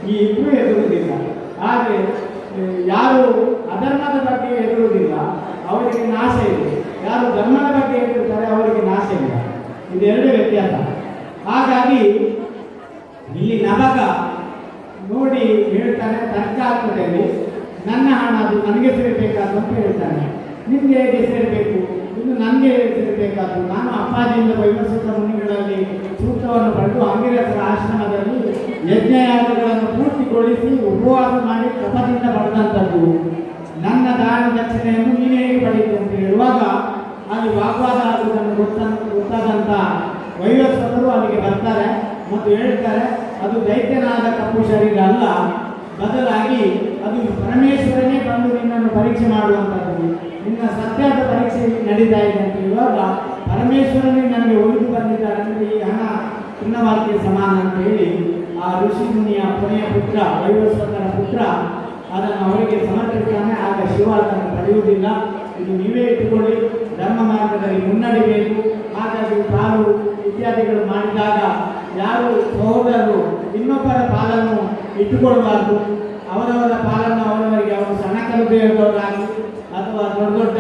ಈ ಇಬ್ಬರು ಎದುರುವುದಿಲ್ಲ ಆದರೆ ಆ, ಯಾರು ಅಧರ್ಮದ ಬಗ್ಗೆ ಎದುರುವುದಿಲ್ಲ ಅವರಿಗೆ ನಾಶ ಇದೆ ಯಾರು ಧರ್ಮದ ಬಗ್ಗೆ ಎದುರುತ್ತಾರೆ ಅವರಿಗೆ ನಾಶ ಇಲ್ಲ ಇದೆರಡು ವ್ಯತ್ಯಾಸ ಹಾಗಾಗಿ ಇಲ್ಲಿ ನಭಗ ನೋಡಿ ಹೇಳ್ತಾನೆ ತರ್ಕಾತ್ಮಕದಲ್ಲಿ ಅಂತ ಹೇಳ್ತಾನೆ ನಿಮ್ಗೆ ಹೇಗೆ ಸೇರಬೇಕು ಇನ್ನು ನನಗೆ ಸೇರಬೇಕಾದ್ದು ನಾನು ಅಪ್ಪಾಜಿಯಿಂದ ವೈವಸ್ವತ ಮುನಿಗಳಲ್ಲಿ ಸೂತ್ರವನ್ನು ಪಡೆದು ಅಂಗಿರಸರ ಆಶ್ರಮದಲ್ಲಿ ಯಜ್ಞಯಾಗಗಳನ್ನು ಪೂರ್ತಿಗೊಳಿಸಿ ಉಪವಾಸ ಮಾಡಿ ತಪದಿಂದ ಪಡೆದಂಥದ್ದು ನನ್ನ ದಾನ ದಕ್ಷಿಣೆಯನ್ನು ನೀನೇ ಹೇಗೆ ಪಡೆಯಿತು ಅಂತ ಹೇಳುವಾಗ ಅಲ್ಲಿ ವಾಗ್ವಾದ ಆಗುವುದನ್ನು ಗೊತ್ತ ಗೊತ್ತಾದಂಥ ವೈವಸ್ವತರು ಅಲ್ಲಿಗೆ ಬರ್ತಾರೆ ಮತ್ತು ಹೇಳ್ತಾರೆ, ಅದು ದೈತ್ಯನಾದ ಕಪ್ಪು ಶರೀರ ಅಲ್ಲ ಬದಲಾಗಿ ಅದು ಪರಮೇಶ್ವರನೇ ಬಂದು ನಿನ್ನನ್ನು ಪರೀಕ್ಷೆ ಮಾಡುವಂಥದ್ದು. ನಿನ್ನ ಸತ್ಯದ ಪರೀಕ್ಷೆ ನಡೀತಾ ಇದೆ ಅಂತ ಹೇಳುವಾಗ, ಪರಮೇಶ್ವರನೇ ನನಗೆ ಒಲಿದು ಬಂದಿದ್ದಾರೆ ಅಂದರೆ ಈ ಹಣ ಚಿನ್ನವಾಗಿ ಸಮಾನ ಅಂತ ಹೇಳಿ, ಆ ಋಷಿ ಮುನಿಯ ಕೊನೆಯ ಪುತ್ರ, ವೈವಸ್ವತನ ಪುತ್ರ, ಅದನ್ನು ಅವರಿಗೆ ಸಮರ್ಪಿಸ್ತಾನೆ ಆಗ ಶಿವ ಅದನ್ನು ಪಡೆಯುವುದಿಲ್ಲ. ಇದು ನೀವೇ ಇಟ್ಟುಕೊಳ್ಳಿ. ಧರ್ಮ ಮಾರ್ಗದಲ್ಲಿ ಮುನ್ನಡಿಬೇಕು. ಹಾಗಾಗಿ ಕಾಲು ಇತ್ಯಾದಿಗಳು ಮಾಡಿದಾಗ ಯಾರು ಸಹೋದರರು ಇನ್ನೊಬ್ಬರ ಪಾಲನ್ನು ಇಟ್ಟುಕೊಳ್ಬಾರ್ದು ಅವರವರ ಪಾಲನ್ನು ಅವರವರಿಗೆ ಅವರು ಸಣ್ಣ ಕಲಿತೆಯವರಾಗಿ ಅಥವಾ ದೊಡ್ಡ ದೊಡ್ಡ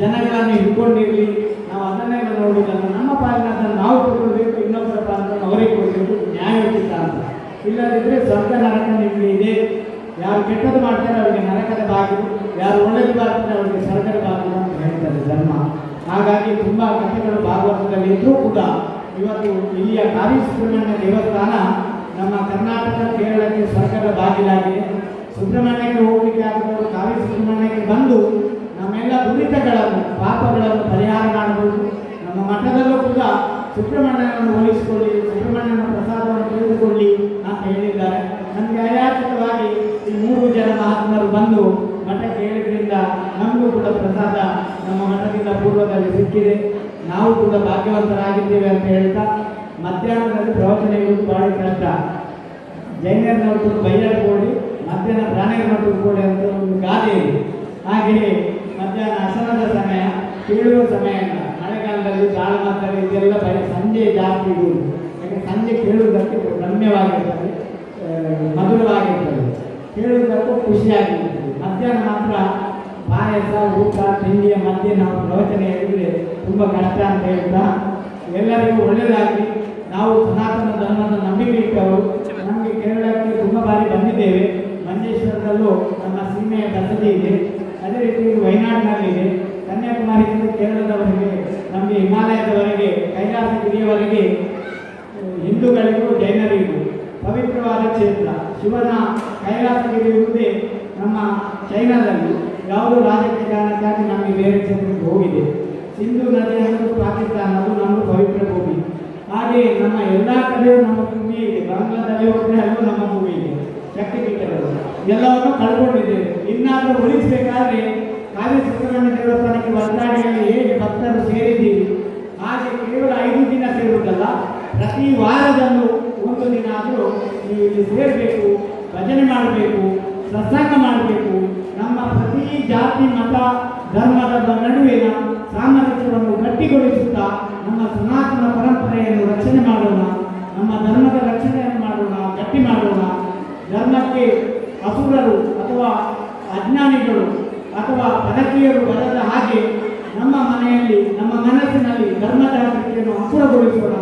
ಜನಗಳನ್ನು ಹಿಡ್ಕೊಂಡಿರಲಿ. ನಾವು ಅದನ್ನೇ ನೋಡುವುದನ್ನು ನಮ್ಮ ಪಾಲನನ್ನು ನಾವು ಕೊಡಬೇಕು ಇನ್ನೊಬ್ಬರ ಪಾಲನ್ನು ಅವರಿಗೆ ಕೊಡಬೇಕು ನ್ಯಾಯೋಚಿತ ಅಂತ. ಇಲ್ಲದಿದ್ದರೆ ಸ್ವರ್ಗ ನರಕ ಇದೆ. ಯಾರು ಕೆಟ್ಟದ್ದು ಮಾಡ್ತಾರೆ ಅವರಿಗೆ ನರಕದ ಬಾಗಿಲು, ಯಾರು ಒಳ್ಳೆಯದು ಮಾಡ್ತಾರೆ ಅವರಿಗೆ ಸ್ವರ್ಗದ ಬಾಗಿಲು ಅಂತ ಹೇಳ್ತಾರೆ ಧರ್ಮ. ಹಾಗಾಗಿ ತುಂಬ ಕಥೆಗಳು ಭಾಗವತದಲ್ಲಿ ಇದ್ದರೂ ಕೂಡ ಇವತ್ತು ಇಲ್ಲಿಯ ಸುಬ್ರಹ್ಮಣ್ಯ ದೇವಸ್ಥಾನ ನಮ್ಮ ಕರ್ನಾಟಕ, ಕೇರಳಕ್ಕೆ ಸರ್ಕಾರದ ಬಾಗಿಲಾಗಿದೆ. ಸುಬ್ರಹ್ಮಣ್ಯಕ್ಕೆ ಹೋಗಲಿಕ್ಕೆ ಆಗದವರು ಕಾವಿ ಸುಬ್ರಹ್ಮಣ್ಯಕ್ಕೆ ಬಂದು ನಮ್ಮೆಲ್ಲ ದುರಿತಗಳನ್ನು, ಪಾಪಗಳನ್ನು ಪರಿಹಾರ ಮಾಡಬಹುದು. ನಮ್ಮ ಮಠದಲ್ಲೂ ಕೂಡ ಸುಬ್ರಹ್ಮಣ್ಯನನ್ನು ಹೋಲಿಸಿಕೊಳ್ಳಿ ಸುಬ್ರಹ್ಮಣ್ಯನ ಪ್ರಸಾದವನ್ನು ತೆಗೆದುಕೊಳ್ಳಿ ಅಂತ ಹೇಳಿದ್ದಾರೆ. ನಮಗೆ ಅಯಾಚಿತವಾಗಿ ಈ ಮೂರು ಜನ ಮಹಾತ್ಮರು ಬಂದು ಮಠಕ್ಕೆ ಹೇಳಿದ್ರಿಂದ ನಮಗೂ ಕೂಡ ಪ್ರಸಾದ ನಮ್ಮ ಮಠದಿಂದ ಪೂರ್ವದಲ್ಲಿ ಸಿಕ್ಕಿದೆ. ನಾವು ಕೂಡ ಭಾಗ್ಯವಂತರಾಗಿದ್ದೇವೆ ಅಂತ ಹೇಳ್ತಾ, ಮಧ್ಯಾಹ್ನದಲ್ಲಿ ಪ್ರವಚನ ಇರುವುದು ಭಾಳ ಕಷ್ಟ ಜೈನರ ನೋಟು ಕೋಡಿ ಮಧ್ಯಾಹ್ನ ಪ್ರಾಣಿಗಳ ನೋಟು ಕೋಡಿ ಅಂತ ಒಂದು ಗಾದೆ ಇದೆ. ಹಾಗೆಯೇ ಮಧ್ಯಾಹ್ನ ಹಸನದ ಸಮಯ, ಕೇಳುವ ಸಮಯ ಇಲ್ಲ ಜಾಲ ತಾಳಮದ್ದಲೆ ಇದೆಲ್ಲ ಬರೀ ಸಂಜೆ ಜಾಸ್ತಿ ಇದು. ಯಾಕೆ ಸಂಜೆ ಕೇಳುವುದಕ್ಕೆ ರಮ್ಯವಾಗಿರ್ತದೆ ಮಧುರವಾಗಿರ್ತದೆ. ಕೇಳುವುದಕ್ಕೂ ಖುಷಿಯಾಗಿರ್ತದೆ. ಮಧ್ಯಾಹ್ನ ಮಾತ್ರ ಪಾಯಸ, ಊಟ ತಿಂಡಿಯ ಮಧ್ಯೆ ನಾವು ಪ್ರವಚನ ಹೇಳಿದರೆ ತುಂಬ ಕಷ್ಟ ಅಂತ ಹೇಳ್ತಾ, ಎಲ್ಲರಿಗೂ ಒಳ್ಳೆಯದಾಗಿ ನಾವು ಸನಾತನ ಧರ್ಮದ ನಂಬಿಕೆ ಇಟ್ಟವರು ನಮಗೆ ಕೇರಳಕ್ಕೆ ತುಂಬ ಬಾರಿ ಬಂದಿದ್ದೇವೆ. ಮಂಜೇಶ್ವರದಲ್ಲೂ ನಮ್ಮ ಸೀಮೆಯ ಬಸದಿ ಇದೆ. ಅದೇ ರೀತಿ ವಯನಾಡಿನಲ್ಲಿದೆ. ಕನ್ಯಾಕುಮಾರಿಯಿಂದ ಕೇರಳದವರೆಗೆ, ನಮಗೆ ಹಿಮಾಲಯದವರೆಗೆ ಕೈಲಾಸಗಿರಿಯವರೆಗೆ ಹಿಂದೂಗಳಿಗೂ ಜೈನರಿಗೂ ಪವಿತ್ರವಾದ ಕ್ಷೇತ್ರ. ಶಿವನ ಕೈಲಾಸಗಿರಿ ಇರುವುದೇ ನಮ್ಮ ಚೈನಾದಲ್ಲಿ ಯಾವುದೋ ರಾಜಕೀಯ ಕಾರಣಕ್ಕಾಗಿ ನಮಗೆ ಬೇರೆ ಕ್ಷೇತ್ರಕ್ಕೆ ಹೋಗಿದೆ. ಸಿಂಧು ನದಿ ಅನ್ನೋದು ಪಾಕಿಸ್ತಾನ, ಅದು ನಮ್ಮ ಪವಿತ್ರ ಭೂಮಿ. ಹಾಗೆ ನಮ್ಮ ಎಲ್ಲ ಕಡೆಯೂ ನಮ್ಮ ಭೂಮಿ ಇದೆ. ಬಾಂಗ್ಲಾದಲ್ಲಿ ಹೋದರೆ ಅಲ್ಲೂ ನಮ್ಮ ಭೂಮಿ ಇದೆ. ಶಕ್ತಿಪೀಠಗಳು. ಎಲ್ಲವನ್ನು ಕಳ್ಕೊಂಡಿದ್ದೇವೆ. ಇನ್ನಾದರೂ ಉಳಿಸಬೇಕಾದ್ರೆ ಕಾವ್ಯ ಸುಬ್ರಹ್ಮಣ್ಯ ದೇವಸ್ಥಾನಕ್ಕೆ ವರ್ಗಾವಣೆಯಲ್ಲಿ ಹೇಗೆ ಭಕ್ತರು ಸೇರಿದ್ದೀವಿ. ಹಾಗೆ ಕೇವಲ ಐದು ದಿನ ಸೇರುವುದಲ್ಲ, ಪ್ರತಿ ವಾರದಲ್ಲೂ ಒಂದು ದಿನ ಆದರೂ ನೀವು ಇಲ್ಲಿ ಸೇರಬೇಕು, ಭಜನೆ ಮಾಡಬೇಕು, ಸತ್ಸಂಗ ಮಾಡಬೇಕು. ನಮ್ಮ ಪ್ರತಿ ಜಾತಿ, ಮತ, ಧರ್ಮದ ನಡುವಿನ ಸಾಮರಸ್ಯವನ್ನು ಗಟ್ಟಿಗೊಳಿಸುತ್ತಾ ನಮ್ಮ ಸನಾತನ ಪರಂಪರೆಯನ್ನು ರಕ್ಷಣೆ ಮಾಡೋಣ, ನಮ್ಮ ಧರ್ಮದ ರಕ್ಷಣೆಯನ್ನು ಮಾಡೋಣ, ಗಟ್ಟಿ ಮಾಡೋಣ. ಧರ್ಮಕ್ಕೆ ಅಸುರರು ಅಥವಾ ಅಜ್ಞಾನಿಗಳು ಅಥವಾ ಪದಕೀಯರು ಬರದ ಹಾಗೆ ನಮ್ಮ ಮನೆಯಲ್ಲಿ ನಮ್ಮ ಮನಸ್ಸಿನಲ್ಲಿ ಧರ್ಮ ಜಾಗೃತಿಯನ್ನು ಅಂಕುರಗೊಳಿಸೋಣ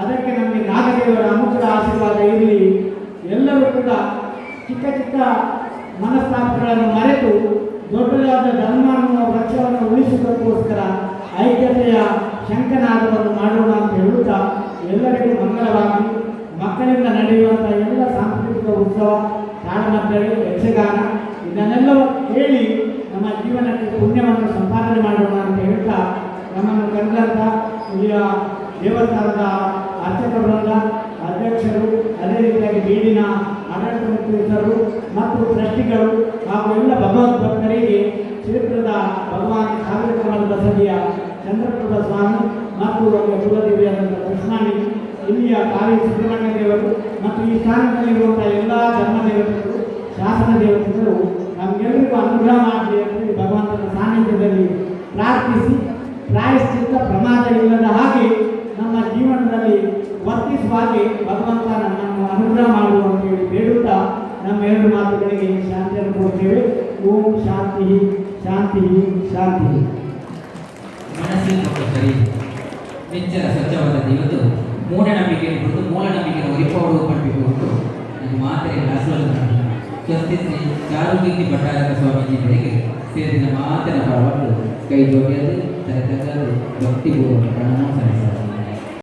ಅದಕ್ಕೆ ನಮಗೆ ನಾಗದೇವರ ಅನುಗ್ರಹ ಆಶೀರ್ವಾದ ಇರಲಿ ಎಲ್ಲರೂ ಕೂಡ ಚಿಕ್ಕ ಚಿಕ್ಕ ಮನಸ್ತಾಪಗಳನ್ನು ಮರೆತು ದೊಡ್ಡದಾದ ಧರ್ಮವನ್ನು ವೃಕ್ಷವನ್ನು ಉಳಿಸುವುದಕ್ಕೋಸ್ಕರ ಐಕ್ಯತೆಯ ಶಂಕನಾದವನ್ನು ಮಾಡೋಣ ಅಂತ ಹೇಳುತ್ತಾ ಎಲ್ಲರಿಗೂ ಮಂಗಲವಾಗಿ ಮಕ್ಕಳಿಂದ ನಡೆಯುವಂಥ ಎಲ್ಲ ಸಾಂಸ್ಕೃತಿಕ ಉತ್ಸವ ತಾಳಮದ್ದಳೆ ಯಕ್ಷಗಾನ ಇದನ್ನೆಲ್ಲ ಕೇಳಿ ನಮ್ಮ ಜೀವನಕ್ಕೆ ಪುಣ್ಯವನ್ನು ಸಂಪಾದನೆ ಮಾಡೋಣ ಅಂತ ಹೇಳ್ತಾ ನಮ್ಮನ್ನು ಕರೆದಂಥ ಇಲ್ಲಿಯ ದೇವಸ್ಥಾನದ ಅರ್ಚಕ ವೃಂದ ಅಧ್ಯಕ್ಷರು ಅದೇ ರೀತಿಯಾಗಿ ಬೀಡಿನ ಆಡಳಿತ ಮುಖ್ಯಸ್ಥರು ಮತ್ತು ಟ್ರಸ್ಟಿಗಳು ಹಾಗೂ ಎಲ್ಲ ಭಗವದ್ ಭಕ್ತರಿಗೆ ಕ್ಷೇತ್ರದ ಭಗವಾನ್ ಸಾವಿರ ಕಮಲ ಬಸದಿಯ ಚಂದ್ರಪ್ರಭ ಸ್ವಾಮಿ ಅವರ ಕುಲದೇವಿಯಾದಂಥ ಕೃಷ್ಣಾಣಿ ಇಲ್ಲಿಯ ಕಾಳಿ ಸುಬ್ರಹ್ಮಣ್ಯ ದೇವರು ಮತ್ತು ಈ ಸ್ಥಾನದಲ್ಲಿರುವಂಥ ಎಲ್ಲ ಧರ್ಮ ದೇವತೆಗಳು ಶಾಸನ ದೇವತೆಗಳು ನಮಗೆಲ್ಲರಿಗೂ ಅನುಗ್ರಹ ಮಾಡಲಿ ಅಂತ ಹೇಳಿ ಭಗವಂತನ ಸಾನ್ನಿಧ್ಯದಲ್ಲಿ ಪ್ರಾರ್ಥಿಸಿ, ಪ್ರಾಯಶ್ಚಿತ್ತ ಪ್ರಮಾದ ಇಲ್ಲದ ಹಾಗೆ ನಮ್ಮ ಜೀವನದಲ್ಲಿ ವರ್ತಿಸುವ ಹಾಗೆ ಭಗವಂತ ನಮ್ಮನ್ನು ಅನುಗ್ರಹ ಮಾಡುವ ಅಂತ ಹೇಳಿ ಬೇಡುತ್ತಾ ನಮ್ಮ ಎರಡು ಮಾತುಗಳಿಗೆ ಶಾಂತಿಯನ್ನು ಕೊಡ್ತೇವೆ ಓಂ ಶಾಂತಿ ಶಾಂತಿ ಶಾಂತಿ ಮನಸ್ಸಿನ ಶರೀರ ಸ್ವಚ್ಛವಾದದ್ದು ಇವತ್ತು ಮೂಢನಂಬಿಕೆ ಬಿಟ್ಟು ಮೂಢನಂಬಿಕೆ ಒರಿಪೋಡು ಪಟ್ಟಿಗೆ ಹೊರಟು ನನ್ನ ಮಾತ್ರೆ ಹಾಸುವಲ್ಲ ಸ್ವಸ್ತಿ ಚಾರುಕೀರ್ತಿ ಭಟ್ಟಾರಕ ಸ್ವಾಮೀಜಿ ಸೇರಿದ ಮಾತಿನ ಪರವಟ್ಟು ಕೈ ಜೋಡಿಯದು ತಲೆ ತಗ್ಗದು ಭಕ್ತಿಪೂರ್ವಕ ಪ್ರಣಾಮ ಸಲ್ಲಿಸಲು